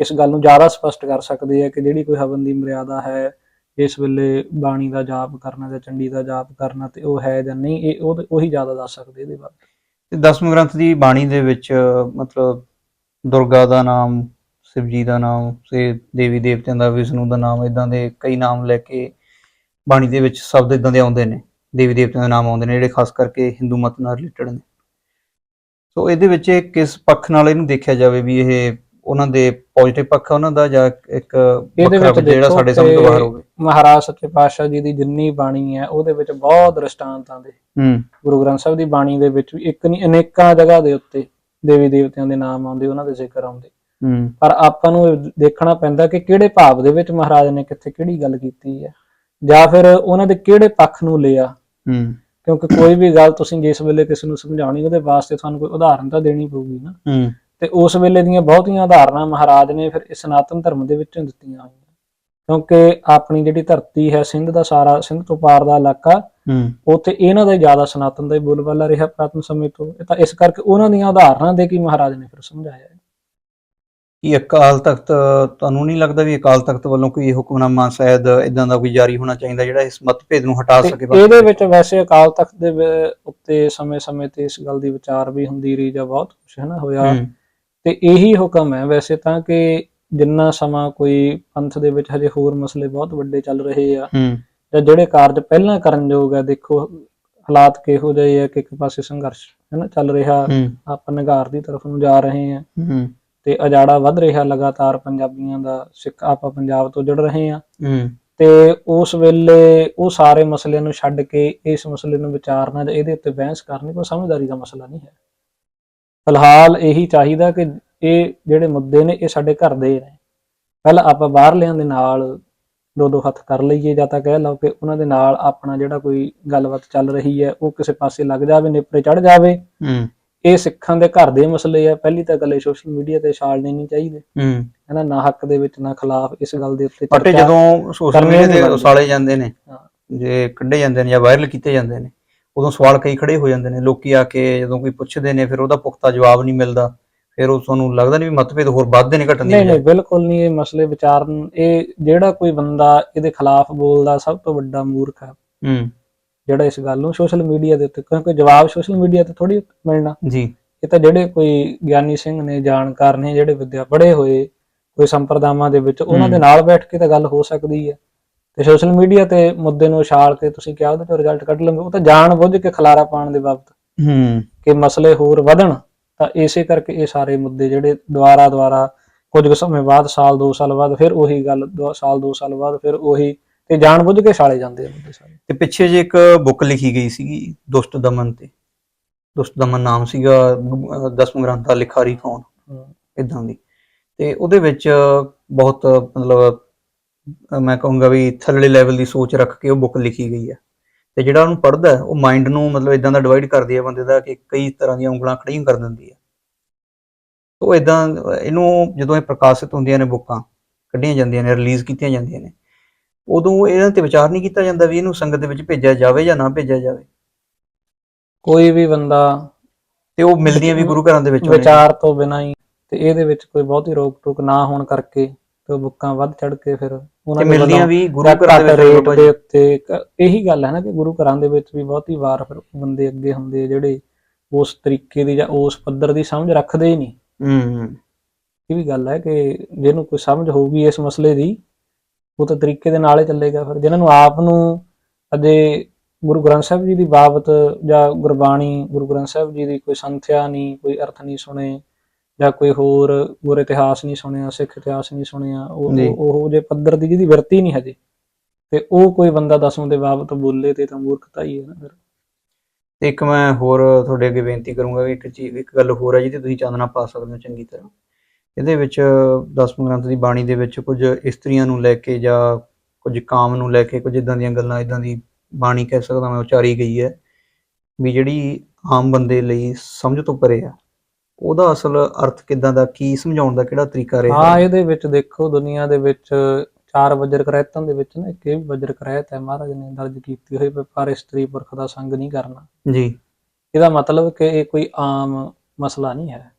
ਇਸ ਗੱਲ ਨੂੰ ਜ਼ਿਆਦਾ ਸਪਸ਼ਟ ਕਰ ਸਕਦੇ ਆ ਕਿ ਜਿਹੜੀ ਕੋਈ ਹਵਨ ਦੀ ਮਰਿਆਦਾ ਹੈ ਇਸ ਵੇਲੇ ਬਾਣੀ ਦਾ ਜਾਪ ਕਰਨਾ ਜਾਂ ਚੰਡੀ ਦਾ ਜਾਪ ਕਰਨਾ ਤੇ ਉਹ ਹੈ ਜਾਂ ਨਹੀਂ ਇਹ ਉਹ ਉਹੀ ਜ਼ਿਆਦਾ ਦੱਸ ਸਕਦੇ ਇਹਦੇ ਬਾਰੇ। ਤੇ ਦਸਮ ਗ੍ਰੰਥ ਦੀ ਬਾਣੀ ਦੇ ਵਿੱਚ, ਮਤਲਬ ਦੁਰਗਾ ਦਾ ਨਾਮ, ਸ਼ਿਵਜੀ ਦਾ ਨਾਮ, ਤੇ ਦੇਵੀ ਦੇਵਤਿਆਂ ਦਾ, ਵਿਸ਼ਨੂੰ ਦਾ ਨਾਮ ਇਦਾਂ ਦੇ ਕਈ ਨਾਮ ਲੈ ਕੇ ਬਾਣੀ ਦੇ ਵਿੱਚ ਸ਼ਬਦ ਇਦਾਂ ਦੇ ਆਉਂਦੇ ਨੇ। ਦੇਵੀ ਦੇਵਤਿਆਂ ਦੇ ਨਾਮ ਆਉਂਦੇ ਨੇ, ਜਿਹੜੇ ਖਾਸ ਕਰਕੇ ਹਿੰਦੂ ਮਤ ਨਾਲ ਰਿਲੇਟਡ ਨੇ। ਸੋ ਇਹਦੇ ਵਿੱਚ ਇਹ ਕਿਸ ਪੱਖ ਨਾਲ ਇਹਨੂੰ ਦੇਖਿਆ ਜਾਵੇ ਵੀ ਇਹ ਉਹਨਾਂ ਦੇ ਪੋਜ਼ਿਟਿਵ ਪੱਖ ਉਹਨਾਂ ਦਾ ਜਾਂ ਇੱਕ ਇਹਦੇ ਵਿੱਚ ਜਿਹੜਾ ਸਾਡੇ ਸਮਝ ਤੋਂ ਬਾਹਰ ਹੋਵੇ। ਮਹਾਰਾਜ ਸੱਚੇ ਪਾਤਸ਼ਾਹ ਜੀ ਦੀ ਜਿੰਨੀ ਬਾਣੀ ਹੈ ਉਹਦੇ ਵਿੱਚ ਬਹੁਤ ਦ੍ਰਿਸ਼ਟਾਂਤਾਂ ਦੇ। ਹੂੰ। ਗੁਰੂ ਗ੍ਰੰਥ ਸਾਹਿਬ ਦੀ ਬਾਣੀ ਦੇ ਵਿੱਚ ਵੀ ਇੱਕ ਨਹੀਂ ਅਨੇਕਾਂ ਜਗ੍ਹਾ ਦੇ ਉੱਤੇ ਦੇਵੀ ਦੇਵਤਿਆਂ ਦੇ ਨਾਮ ਆਉਂਦੇ ਉਹਨਾਂ ਦੇ ਜ਼ਿਕਰ ਆਉਂਦੇ। ਹੂੰ। ਪਰ ਆਪਾਂ ਨੂੰ ਦੇਖਣਾ ਪੈਂਦਾ ਕਿ ਕਿਹੜੇ ਭਾਵ ਦੇ ਵਿੱਚ ਮਹਾਰਾਜ ਨੇ ਕਿੱਥੇ ਕਿਹੜੀ ਗੱਲ ਕੀਤੀ ਹੈ ਜਾਂ ਫਿਰ ਉਹਨਾਂ ਦੇ ਕਿਹੜੇ ਪੱਖ ਨੂੰ ਲਿਆ। ਹੂੰ। ਕਿਉਂਕਿ ਕੋਈ ਵੀ ਗੱਲ ਤੁਸੀਂ ਜਿਸ ਵੇਲੇ ਕਿਸੇ ਨੂੰ ਸਮਝਾਉਣੀ ਉਹਦੇ ਵਾਸਤੇ ਤੁਹਾਨੂੰ ਕੋਈ ਉਦਾਹਰਨ ਤਾਂ ਦੇਣੀ ਪਊਗੀ ਨਾ। ਹੂੰ। ਤੇ ਉਸ ਵੇਲੇ ਦੀਆਂ ਬਹੁਤੀਆਂ ਉਦਾਹਰਨਾਂ ਮਹਾਰਾਜ ਨੇ ਫਿਰ ਇਸ ਸਨਾਤਨ ਧਰਮ ਦੇ ਵਿੱਚੋਂ ਦਿੱਤੀਆਂ ਹੋਈਆਂ। ਕਿਉਂਕਿ ਆਪਣੀ ਜਿਹੜੀ ਧਰਤੀ ਹੈ ਸਿੰਧ ਦਾ ਸਾਰਾ ਸਿੰਧ ਤੋਂ ਪਾਰ ਦਾ ਇਲਾਕਾ ਉੱਥੇ ਇਹਨਾਂ ਦਾ ਜ਼ਿਆਦਾ ਸਨਾਤਨ ਦਾ ਹੀ ਬੋਲਬਾਲਾ ਰਿਹਾ ਪ੍ਰਾਤਨ ਸਮੇਂ ਤੋਂ। ਇਹ ਤਾਂ ਇਸ ਕਰਕੇ ਉਹਨਾਂ ਦੀਆਂ ਉਦਾਹਰਨਾਂ ਦੇ ਕੇ ਮਹਾਰਾਜ ਨੇ ਫਿਰ ਸਮਝਾਇਆ। ਕੀ ਅਕਾਲ ਤਖਤ ਤੁਹਾਨੂੰ ਨਹੀਂ ਲੱਗਦਾ ਵੀ ਅਕਾਲ ਤਖਤ ਵੱਲੋਂ ਕੋਈ ਹੁਕਮਨਾਮਾ ਸ਼ਾਇਦ ਇਦਾਂ ਦਾ ਕੋਈ ਜਾਰੀ ਹੋਣਾ ਚਾਹੀਦਾ ਜਿਹੜਾ ਇਸ ਮਤਭੇਦ ਨੂੰ ਹਟਾ ਸਕੇ ਇਹਦੇ ਵਿੱਚ? ਵੈਸੇ ਅਕਾਲ ਤਖਤ ਦੇ ਉੱਤੇ ਸਮੇਂ-ਸਮੇਂ ਤੇ ਇਸ ਗੱਲ ਦੀ ਵਿਚਾਰ ਵੀ ਹੁੰਦੀ ਰਹੀ ਜਾਂ ਬਹੁਤ ਕੁਝ ਹੈ ਨਾ ਹੋਇਆ। ਤੇ ਇਹੀ ਹੁਕਮ ਹੈ ਵੈਸੇ ਤਾਂ ਕਿ ਜਿੰਨਾ ਸਮਾਂ ਕੋਈ ਪੰਥ ਦੇ ਵਿੱਚ ਹਜੇ ਹੋਰ ਮਸਲੇ ਬਹੁਤ ਵੱਡੇ ਚੱਲ ਰਹੇ ਆ ਜਾਂ ਜਿਹੜੇ ਕਾਰਜ ਪਹਿਲਾਂ ਕਰਨ ਯੋਗ ਹੈ ਦੇਖੋ ਹਾਲਾਤ ਕਿਹੋ ਜਿਹੇ ਆ ਕਿ ਇੱਕ ਪਾਸੇ ਸੰਘਰਸ਼ ਹੈ ਨਾ ਚੱਲ ਰਿਹਾ ਆਪਾਂ ਨਿਗਾਰ ਦੀ ਤਰਫ ਨੂੰ ਜਾ ਰਹੇ ਆ। ਤੇ ਅਜਾੜਾ ਵੱਧ ਰਿਹਾ ਲਗਾਤਾਰ ਪੰਜਾਬੀਆਂ ਦਾ ਸਿੱਖ ਆਪਾਂ ਪੰਜਾਬ ਤੋਂ ਜੁੜ ਰਹੇ ਆ। ਤੇ ਉਸ ਵੇਲੇ ਉਹ ਸਾਰੇ ਮਸਲਿਆਂ ਨੂੰ ਛੱਡ ਕੇ ਇਸ ਮਸਲੇ ਨੂੰ ਵਿਚਾਰਨਾ ਜਾਂ ਇਹਦੇ ਉੱਤੇ ਬਹਿਸ ਕਰਨੀ ਕੋਈ ਸਮਝਦਾਰੀ ਦਾ ਮਸਲਾ ਨਹੀਂ ਹੈ। ਫਿਲਹਾਲ ਇਹੀ ਚਾਹੀਦਾ ਕਿ ਇਹ ਜਿਹੜੇ ਮੁੱਦੇ ਨੇ ਇਹ ਸਾਡੇ ਘਰ ਦੇ ਨੇ। ਪਹਿਲਾਂ ਆਪਾਂ ਬਾਹਰਲਿਆਂ ਦੇ ਨਾਲ ਦੋ ਦੋ ਹੱਥ ਕਰ ਲਈਏ ਜਾਂ ਤਾਂ ਕਹਿ ਲਓ ਕਿ ਉਹਨਾਂ ਦੇ ਨਾਲ ਆਪਣਾ ਜਿਹੜਾ ਕੋਈ ਗੱਲਬਾਤ ਚੱਲ ਰਹੀ ਹੈ ਉਹ ਕਿਸੇ ਪਾਸੇ ਲੱਗ ਜਾਵੇ ਨੇਪਰੇ ਚੜ ਜਾਵੇ। ਹੂੰ। ਇਹ ਸਿੱਖਾਂ ਦੇ ਘਰ ਦੇ ਮਸਲੇ ਆ। ਪਹਿਲੀ ਤਾਂ ਗੱਲ ਇਹ ਸੋਸ਼ਲ ਮੀਡੀਆ ਤੇ ਛਾਲਣੇ ਨਹੀਂ ਚਾਹੀਦੇ। ਹੂੰ। ਹੈ ਨਾ ਹੱਕ ਦੇ ਵਿੱਚ ਨਾ ਖਿਲਾਫ ਇਸ ਗੱਲ ਦੇ ਉੱਤੇ ਪੱਟੇ ਜਦੋਂ ਸੋਸ਼ਲ ਮੀਡੀਆ ਤੇ। ਉਸਾਲੇ ਜਾਂਦੇ ਨੇ। ਜੇ ਕੱਢੇ ਜਾਂਦੇ ਨੇ ਜਾਂ ਵਾਇਰਲ ਕੀਤੇ ਜਾਂਦੇ ਨੇ ਉਦੋਂ ਸਵਾਲ ਕਈ ਖੜੇ ਹੋ ਜਾਂਦੇ ਨੇ ਲੋਕੀ ਆ ਕੇ ਜਦੋਂ ਕੋਈ ਪੁੱਛਦੇ ਨੇ ਫਿਰ ਉਹਦਾ ਪੁਖਤਾ ਜਵਾਬ ਨਹੀਂ ਮਿਲਦਾ ਫਿਰ ਉਹ ਤੁਹਾਨੂੰ ਲੱਗਦਾ ਨਹੀਂ ਵੀ ਮਤਭੇਦ ਹੋਰ ਵੱਧਦੇ ਨੇ ਘਟਣ ਦੀ ਨਹੀਂ? ਨਹੀਂ ਬਿਲਕੁਲ ਨਹੀਂ ਇਹ ਮਸਲੇ ਵਿਚਾਰਨ ਇਹ ਜਿਹੜਾ ਕੋਈ ਬੰਦਾ ਇਹਦੇ ਖਿਲਾਫ ਬੋਲਦਾ ਸਭ ਤੋਂ ਵੱਡਾ ਮੂਰਖ ਹੈ। ਹੂੰ। ਜਿਹੜਾ ਇਸ ਗੱਲ ਨੂੰ ਸੋਸ਼ਲ ਮੀਡੀਆ ਦੇ ਉੱਤੇ ਕਿਉਂਕਿ ਜਵਾਬ ਸੋਸ਼ਲ ਮੀਡੀਆ ਤੇ ਥੋੜੀ ਮਿਲਣਾ। ਜੀ। ਇਹ ਤਾਂ ਜਿਹੜੇ ਕੋਈ ਗਿਆਨੀ ਸਿੰਘ ਨੇ ਜਾਣਕਾਰ ਨੇ ਜਿਹੜੇ ਵਿਦਿਆ ਪੜ੍ਹੇ ਹੋਏ ਕੋਈ ਸੰਪਰਦਾਵਾਂ ਦੇ ਵਿੱਚ ਉਹਨਾਂ ਦੇ। ਨਾਲ ਬੈਠ ਕੇ ਤਾਂ ਗੱਲ ਹੋ ਸਕਦੀ ਹੈ। ਤੇ ਸੋਸ਼ਲ ਮੀਡੀਆ ਤੇ ਮੁੱਦੇ ਨੂੰ ਉਛਾਲ ਕੇ ਤੁਸੀਂ ਕਿਹਾ ਉਹਦੇ ਤੋਂ ਰਿਜ਼ਲਟ ਕੱਢ ਲਓਗੇ ਉਹ ਤਾਂ ਜਾਣ ਬੁੱਝ ਕੇ ਖਲਾਰਾ ਪਾਉਣ ਦੇ ਬਾਬਤ ਹੂੰ। ਕਿ ਮਸਲੇ ਹੋਰ ਵਧਣ ਤਾਂ ਇਸੇ ਕਰਕੇ ਇਹ ਸਾਰੇ ਮੁੱਦੇ ਜਿਹੜੇ ਦੁਆਰਾ ਦੁਆਰਾ ਕੁਝ ਕੁ ਸਮੇਂ ਬਾਅਦ ਸਾਲ 2 ਸਾਲ ਬਾਅਦ ਫਿਰ ਉਹੀ ਗੱਲ ਸਾਲ 2 ਸਾਲ ਬਾਅਦ ਫਿਰ ਉਹੀ ਤੇ ਜਾਣ ਬੁੱਝ ਕੇ ਛਾਲੇ ਜਾਂਦੇ ਆ ਮੁੱਦੇ ਸਾਰੇ। ਤੇ ਪਿੱਛੇ ਜੇ ਇੱਕ ਬੁੱਕ ਲਿਖੀ ਗਈ ਸੀਗੀ ਦੁਸ਼ਟ ਦਮਨ ਤੇ। ਦੁਸ਼ਟ ਦਮਨ ਨਾਮ ਸੀਗਾ ਦਸਮ ਗ੍ਰੰਥ ਦਾ ਲਿਖਾਰੀ ਕੌਣ? ਇਦਾਂ ਦੀ। ਤੇ ਉਹਦੇ ਵਿੱਚ ਬਹੁਤ ਮਤਲਬ ਮੈਂ ਕਹੂੰਗਾ ਵੀ ਥੱਲੜੇ ਲੈਵਲ ਦੀ ਸੋਚ ਰੱਖ ਕੇ ਉਹ ਬੁੱਕ ਲਿਖੀ ਗਈ ਹੈ। ਤੇ ਜਿਹੜਾ ਉਹਨੂੰ ਪੜ੍ਹਦਾ ਹੈ, ਉਹ ਮਾਈਂਡ ਨੂੰ ਮਤਲਬ ਇਦਾਂ ਦਾ ਡਿਵਾਈਡ ਕਰਦੀ ਹੈ ਬੰਦੇ ਦਾ ਕਿ ਕਈ ਤਰ੍ਹਾਂ ਦੀਆਂ ਉਂਗਲਾਂ ਖੜੀਆਂ ਕਰ ਦਿੰਦੀ ਹੈ। ਉਹ ਇਦਾਂ ਇਹਨੂੰ ਜਦੋਂ ਇਹ ਪ੍ਰਕਾਸ਼ਿਤ ਹੁੰਦੀਆਂ ਨੇ ਬੁੱਕਾਂ ਕੱਢੀਆਂ ਜਾਂਦੀਆਂ ਨੇ ਰਿਲੀਜ਼ ਕੀਤੀਆਂ ਜਾਂਦੀਆਂ ਨੇ ਉਦੋਂ ਇਹਨਾਂ ਤੇ ਵਿਚਾਰ ਨਹੀਂ ਕੀਤਾ ਜਾਂਦਾ ਵੀ ਇਹਨੂੰ ਸੰਗਤ ਦੇ ਵਿੱਚ ਭੇਜਿਆ ਜਾਵੇ ਜਾਂ ਨਾ ਭੇਜਿਆ ਜਾਵੇ। ਕੋਈ ਵੀ ਬੰਦਾ ਤੇ ਉਹ ਮਿਲਦੀਆਂ ਵੀ ਗੁਰੂ ਘਰਾਂ ਦੇ ਵਿੱਚੋਂ। ਵਿਚਾਰ ਤੋਂ ਬਿਨਾਂ ਹੀ ਤੇ ਇਹਦੇ ਵਿੱਚ ਕੋਈ ਬਹੁਤੀ ਰੋਕ ਟੋਕ ਨਾ ਹੋਣ ਕਰਕੇ ਤੇ ਉਹ ਬੁੱਕਾਂ ਵੱਧ ਚੜ ਕੇ ਫਿਰ ਤੇ ਉਹਨਾਂ ਦੇ ਮਿਲਦੀਆਂ ਵੱਲੋਂ ਵੀ ਗੁਰੂ ਘਰਾਂ ਦੇ ਘੱਟ ਵਿੱਚ ਰੇਟ ਬਾਬਾ ਦੇ। ਉੱਤੇ ਕ- ਇਹੀ ਗੱਲ ਹੈ ਨਾ ਕਿ ਗੁਰੂ ਘਰਾਂ ਦੇ ਵਿੱਚ ਵੀ ਬਹੁਤੀ ਵਾਰ ਫਿਰ ਬੰਦੇ ਅੱਗੇ ਹੁੰਦੇ ਆ ਜਿਹੜੇ ਉਸ ਤਰੀਕੇ ਦੀ ਜਾਂ ਉਸ ਪੱਧਰ ਦੀ ਸਮਝ ਰੱਖਦੇ ਹੀ ਨਹੀਂ। ਹੂੰ ਹੂੰ। ਇਹ ਵੀ ਗੱਲ ਹੈ ਕਿ ਜਿਹਨੂੰ ਕੋਈ ਸਮਝ ਹੋਊਗੀ ਇਸ ਮਸਲੇ ਦੀ ਉਹ ਤਾਂ ਤਰੀਕੇ ਦੇ ਨਾਲ ਹੀ ਚੱਲੇਗਾ ਫਿਰ। ਜਿਨ੍ਹਾਂ ਨੂੰ ਆਪ ਨੂੰ ਅਜੇ ਗੁਰੂ ਗ੍ਰੰਥ ਸਾਹਿਬ ਜੀ ਦੀ ਬਾਬਤ ਜਾਂ ਗੁਰਬਾਣੀ ਗੁਰੂ ਗ੍ਰੰਥ ਸਾਹਿਬ ਜੀ ਦੀ ਕੋਈ ਸੰਥਿਆ ਨਹੀਂ ਕੋਈ ਅਰਥ ਨਹੀਂ ਸੁਣੇ ਜਾਂ ਕੋਈ ਹੋਰ ਗੁਰ ਇਤਿਹਾਸ ਨਹੀਂ ਸੁਣਿਆ ਸਿੱਖ ਇਤਿਹਾਸ ਨਹੀਂ ਸੁਣਿਆ ਉਹ। ਉਹ- ਜੇ ਪੱਧਰ ਦੀ ਜਿਹਦੀ ਵਰਤੀ ਨਹੀਂ ਹਜੇ ਤੇ ਉਹ ਕੋਈ ਬੰਦਾ ਦਸਵੇਂ ਦੇ ਬਾਬਤ ਬੋਲੇ ਤੇ ਤਾਂ ਮੂਰਖਤਾ ਹੀ ਹੈ ਨਾ ਫਿਰ। ਤੇ ਇੱਕ ਮੈਂ ਹੋਰ ਤੁਹਾਡੇ ਅੱਗੇ ਬੇਨਤੀ ਕਰੂੰਗਾ ਵੀ ਇੱਕ ਚੀਜ਼ ਇੱਕ ਗੱਲ ਹੋਰ ਹੈ ਜਿਹਦੇ ਤੁਸੀਂ ਚਾਨਣਾ ਪਾ ਸਕਦੇ ਹੋ ਚੰਗੀ ਤਰ੍ਹਾਂ। ਇਹਦੇ ਵਿੱਚ ਦਸਮ ਗ੍ਰੰਥ ਦੀ ਬਾਣੀ ਦੇ ਵਿੱਚ ਕੁਝ ਇਸਤਰੀਆਂ ਨੂੰ ਲੈ ਕੇ ਜਾਂ ਕੁਝ ਕਾਮ ਨੂੰ ਲੈ ਕੇ ਕੁਝ ਇਦਾਂ ਦੀਆਂ ਗੱਲਾਂ ਇਦਾਂ ਦੀ ਬਾਣੀ ਕਹਿ ਸਕਦਾ ਮੈਂ ਉਚਾਰੀ ਗਈ ਹੈ ਵੀ ਜਿਹੜੀ ਆਮ ਬੰਦੇ ਲਈ ਸਮਝ ਤੋਂ ਪਰੇ ਆ। ਉਹਦਾ ਅਸਲ ਅਰਥ ਕਿਦਾਂ ਦਾ ਕੀ ਸਮਝਾਉਣ ਦਾ ਕਿਹੜਾ ਤਰੀਕਾ ਰਿਹਾ? ਹਾਂ ਇਹਦੇ ਵਿੱਚ ਦੇਖੋ ਦੁਨੀਆ ਦੇ ਵਿੱਚ ਚਾਰ ਵਜਰ ਕਰੈਤਾਂ ਦੇ ਵਿੱਚ ਨਾ ਇੱਕ ਇਹ ਵੀ ਵਜਰ ਕਰੈਤ ਹੈ ਮਹਾਰਾਜ ਨੇ ਦਰਜ ਕੀਤੀ ਹੋਈ ਪਰ ਇਸਤਰੀ ਪੁਰਖ ਦਾ ਸੰਗ ਨਹੀਂ ਕਰਨਾ। ਜੀ। ਇਹਦਾ ਮਤਲਬ ਕਿ ਇਹ ਕੋਈ ਆਮ ਮਸਲਾ ਨਹੀਂ ਹੈ।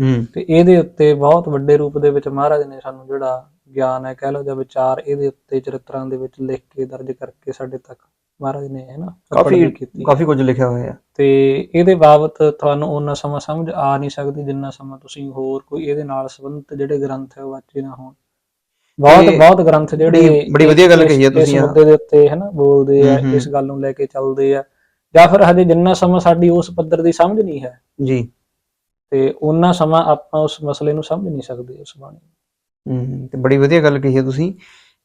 ਹੂੰ। ਤੇ ਇਹਦੇ ਉੱਤੇ ਬਹੁਤ ਵੱਡੇ ਰੂਪ ਦੇ ਵਿੱਚ ਮਹਾਰਾਜ ਨੇ ਸਾਨੂੰ ਜਿਹੜਾ ਗਿਆਨ ਹੈ ਕਹਿ ਲਓ ਜਾਂ ਵਿਚਾਰ ਇਹਦੇ ਉੱਤੇ ਚਰਿੱਤਰਾਂ ਦੇ ਵਿੱਚ ਲਿਖ ਕੇ ਦਰਜ ਕਰਕੇ ਸਾਡੇ ਤੱਕ ਮਹਾਰਾਜ ਨੇ ਹੈ ਨਾ ਕਾਫੀ ਕਾਫੀ ਕੁਝ ਲਿਖਿਆ ਹੋਇਆ ਹੈ ਤੇ ਇਹਦੇ ਬਾਬਤ ਤੁਹਾਨੂੰ ਉਹਨਾਂ ਸਮਾਂ ਸਮਝ ਆ ਨਹੀਂ ਸਕਦੀ ਜਿੰਨਾ ਸਮਾਂ ਤੁਸੀਂ ਹੋਰ ਕੋਈ ਇਹਦੇ ਨਾਲ ਸੰਬੰਧਿਤ ਜਿਹੜੇ ਗ੍ਰੰਥ ਹੈ ਉਹ ਵਾਚੇ ਨਾ ਹੋਣ ਬਹੁਤ ਬਹੁਤ ਗ੍ਰੰਥ ਜਿਹੜੇ ਬੜੀ- ਵਧੀਆ ਗੱਲ ਕਹੀ ਹੈ ਤੁਸੀਂ ਇਸ। ਮੁੱਦੇ ਦੇ ਉੱਤੇ ਹੈ ਨਾ ਬੋਲਦੇ ਆ। ਇਸ ਗੱਲ ਨੂੰ ਲੈ ਕੇ ਚੱਲਦੇ ਆ ਜਾਂ ਫਿਰ ਹਜੇ ਜਿੰਨਾ ਸਮਾਂ ਸਾਡੀ ਉਸ ਪੱਧਰ ਦੀ ਸਮਝ ਨਹੀਂ ਹੈ ਜੀ ਤੇ ਉਹਨਾਂ ਸਮਾਂ ਆਪਾਂ ਉਸ ਮਸਲੇ ਨੂੰ ਸਮਝ ਨਹੀਂ ਸਕਦੇ ਉਸ ਬਾਣੀ। ਹੂੰ ਤੇ ਬੜੀ ਵਧੀਆ ਗੱਲ ਕਹੀ ਹੈ ਤੁਸੀਂ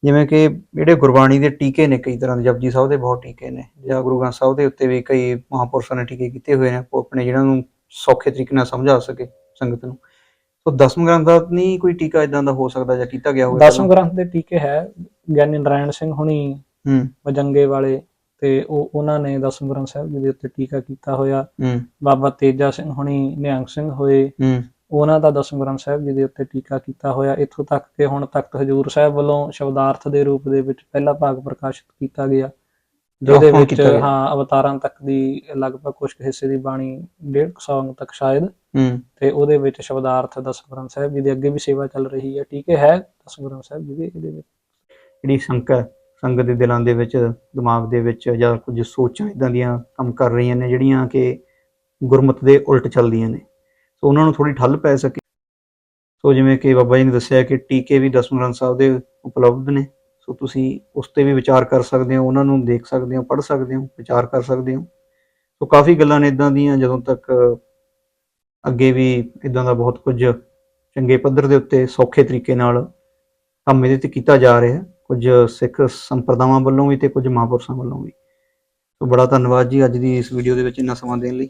ਜਿਵੇਂ ਕਿ ਜਿਹੜੇ ਗੁਰਬਾਣੀ ਦੇ ਟੀਕੇ ਨੇ ਕਈ ਤਰ੍ਹਾਂ ਦੇ ਜਪਜੀ ਸਾਹਿਬ ਦੇ ਬਹੁਤ ਟੀਕੇ ਨੇ ਜਾਂ ਗੁਰੂ ਗ੍ਰੰਥ ਸਾਹਿਬ ਦੇ ਉੱਤੇ ਵੀ ਕਈ ਮਹਾਪੁਰਸ਼ਾਂ ਨੇ ਟੀਕੇ ਕੀਤੇ ਹੋਏ ਨੇ ਆਪੋ ਆਪਣੇ ਜਿਹਨਾਂ ਨੂੰ ਸੌਖੇ ਤਰੀਕੇ ਨਾਲ ਸਮਝਾ ਸਕੇ ਸੰਗਤ ਨੂੰ। ਸੋ ਦਸਮ ਗ੍ਰੰਥ ਦਾ ਨਹੀਂ ਕੋਈ ਟੀਕਾ ਇਦਾਂ ਦਾ ਹੋ ਸਕਦਾ ਜਾਂ ਕੀਤਾ ਗਿਆ ਹੋਵੇ ਦਸਮ ਗ੍ਰੰਥ ਦੇ ਟੀਕੇ ਹੈ ਗਿਆਨੀ ਨਾਰਾਇਣ ਸਿੰਘ ਹੁਣੀ ਹੂੰ। ਵਜੰਗੇ ਵਾਲੇ ਤੇ ਉਹ ਉਹਨਾਂ ਨੇ ਦਸਮ ਗ੍ਰੰਥ ਸਾਹਿਬ ਜੀ ਦੇ ਉੱਤੇ ਟੀਕਾ ਕੀਤਾ ਹੋਇਆ। ਹੂੰ। ਬਾਬਾ ਤੇਜਾ ਸਿੰਘ ਹੁਣੀ ਨਿਹੰਗ ਸਿੰਘ ਹੋਏ। ਉਹਨਾਂ ਦਾ ਦਸਮ ਗ੍ਰੰਥ ਸਾਹਿਬ ਜੀ ਦੇ ਉੱਤੇ ਟੀਕਾ ਕੀਤਾ ਹੋਇਆ ਇੱਥੋਂ ਤੱਕ ਕਿ ਹੁਣ ਤਖਤ ਹਜੂਰ ਸਾਹਿਬ ਵੱਲੋਂ ਸ਼ਬਦਾਰਥ ਦੇ ਰੂਪ ਦੇ ਵਿੱਚ ਪਹਿਲਾ ਭਾਗ ਪ੍ਰਕਾਸ਼ਿਤ ਕੀਤਾ ਗਿਆ ਜਿਹਦੇ ਵਿੱਚ। ਹਾਂ ਅਵਤਾਰਾਂ ਤੱਕ ਦੀ ਲਗਭਗ ਕੁਝ ਹਿੱਸੇ ਦੀ ਬਾਣੀ 150 ਅੰਗ ਤੱਕ ਸ਼ਾਇਦ। ਤੇ ਉਹਦੇ ਵਿੱਚ ਸ਼ਬਦਾਰਥ ਦਸਮ ਗ੍ਰੰਥ ਸਾਹਿਬ ਜੀ ਦੇ ਅੱਗੇ ਵੀ ਸੇਵਾ ਚੱਲ ਰਹੀ ਹੈ ਟੀਕੇ ਹੈ ਦਸਮ ਗ੍ਰੰਥ ਸਾਹਿਬ ਜੀ ਦੇ ਇਹਦੇ ਵਿੱਚ। ਜਿਹੜੀ ਸ਼ੰਕਾ ਹੈ, ਸੰਗਤ ਦੇ ਦਿਲਾਂ ਦੇ ਵਿੱਚ ਦਿਮਾਗ ਦੇ ਵਿੱਚ ਜਾਂ ਕੁਝ ਸੋਚਾਂ ਇਦਾਂ ਦੀਆਂ ਕੰਮ ਕਰ ਰਹੀਆਂ ਨੇ ਜਿਹੜੀਆਂ ਕਿ ਗੁਰਮਤ ਦੇ ਉਲਟ ਚੱਲਦੀਆਂ ਨੇ। ਸੋ ਉਹਨਾਂ ਨੂੰ ਥੋੜੀ ਠੱਲ ਪੈ ਸਕੇ। ਸੋ ਜਿਵੇਂ ਕਿ ਬਾਬਾ ਜੀ ਨੇ ਦੱਸਿਆ ਕਿ ਟੀਕੇ ਵੀ ਦਸਮ ਗ੍ਰੰਥ ਸਾਹਿਬ ਦੇ ਉਪਲਬਧ ਨੇ। ਸੋ ਤੁਸੀਂ ਉਸ ਤੇ ਵੀ ਵਿਚਾਰ ਕਰ ਸਕਦੇ ਹੋ, ਉਹਨਾਂ ਨੂੰ ਦੇਖ ਸਕਦੇ ਹੋ, ਪੜ੍ਹ ਸਕਦੇ ਹੋ, ਵਿਚਾਰ ਕਰ ਸਕਦੇ ਹੋ। ਸੋ ਕਾਫੀ ਗੱਲਾਂ ਨੇ ਇਦਾਂ ਦੀਆਂ ਜਦੋਂ ਤੱਕ ਅੱਗੇ ਵੀ ਇਦਾਂ ਦਾ ਬਹੁਤ ਕੁਝ ਚੰਗੇ ਪੱਧਰ ਦੇ ਉੱਤੇ ਸੌਖੇ ਤਰੀਕੇ ਨਾਲ ਕੰਮ ਇਹਦੇ ਤੇ ਕੀਤਾ ਜਾ ਰਿਹਾ ਕੁਝ ਸਿੱਖ ਸੰਪਰਦਾਵਾਂ ਵੱਲੋਂ ਵੀ ਤੇ ਕੁਝ ਮਹਾਂਪੁਰਸ਼ਾਂ ਵੱਲੋਂ ਵੀ। ਸੋ ਬੜਾ ਧੰਨਵਾਦ ਜੀ ਅੱਜ ਦੀ ਇਸ ਵੀਡੀਓ ਦੇ ਵਿੱਚ ਇੰਨਾ ਸਮਾਂ ਦੇਣ ਲਈ।